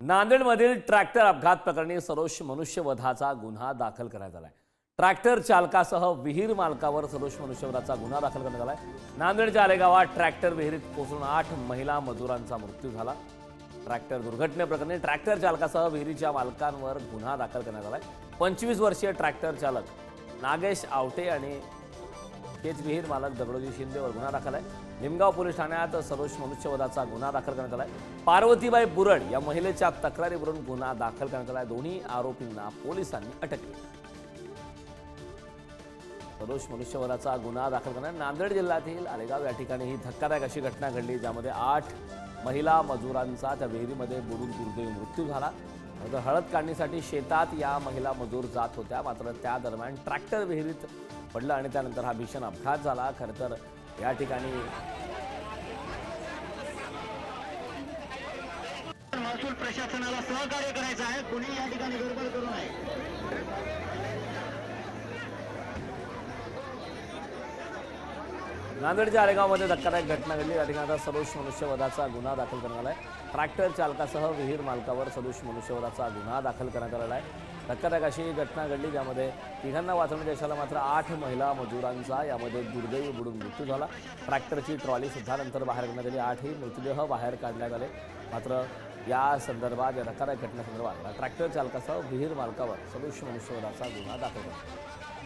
नांदेडमधील tractor अपघात प्रकरणी सरोश मनुष्यवधाचा गुन्हा दाखल करण्यात आहे ट्रॅक्टर चालकासह विहीर मालकावर सरोश मनुष्यवधाचा गुन्हा दाखल करण्यात आला आहे नांदेडच्या आलेगावात ट्रॅक्टर विहिरीत कोसळून आठ महिला मजुरांचा मृत्यू झाला. ट्रॅक्टर दुर्घटनेप्रकरणी ट्रॅक्टर चालकासह विहिरीच्या मालकांवर गुन्हा दाखल करण्यात आला आहे पंचवीस वर्षीय ट्रॅक्टर चालक नागेश आवटे आणि तेच विहीर मालक दगडोजी शिंदेवर गुन्हा दाखल आहे. निमगाव पोलीस ठाण्यात सरोश मनुष्यवधाचा गुन्हा दाखल करण्यात आला आहे पार्वतीबाई बुरड या महिलेच्या तक्रारीवरून गुन्हा दाखल करण्यात आला आहे दोन्ही आरोपींना पोलिसांनी अटक केली. सरोश मनुष्यवधाचा गुन्हा दाखल करण्यात नांदेड जिल्ह्यातील आलेगाव या ठिकाणी ही धक्कादायक अशी घटना घडली ज्यामध्ये आठ महिला मजुरांचा त्या विहिरीमध्ये बुडून दुर्दैवी मृत्यू झाला. नंतर हळद काढणीसाठी शेतात या महिला मजूर जात होत्या. मात्र त्या दरम्यान ट्रॅक्टर विहिरीत पडलं आणि त्यानंतर हा भीषण अपघात झाला. खरं तर या ठिकाणी महसूल प्रशासनाला सहकार्य करायचं आहे. कुणी या ठिकाणी गडबड करू नये. नांदेडच्या आरेगावमध्ये धक्कादायक घटना घडली या ठिकाणी आता सदोष मनुष्यवधाचा गुन्हा दाखल करण्यात आला आहे ट्रॅक्टर चालकासह विहीर मालकावर सदोष मनुष्यवधाचा गुन्हा दाखल करण्यात आलेला आहे. धक्कादायक अशी घटना घडली ज्यामध्ये तिघांना वाचवण्यात यशाला मात्र आठ महिला मजुरांचा यामध्ये दुर्दैवी बुडून मृत्यू झाला. ट्रॅक्टरची ट्रॉली सुद्धा नंतर बाहेर काढण्यात आली. आठही मृतदेह बाहेर काढण्यात आले. मात्र या संदर्भात या धक्कादायक घटनेसंदर्भात ट्रॅक्टर चालकासह विहीर मालकावर सदोष मनुष्यवधाचा गुन्हा दाखल करण्यात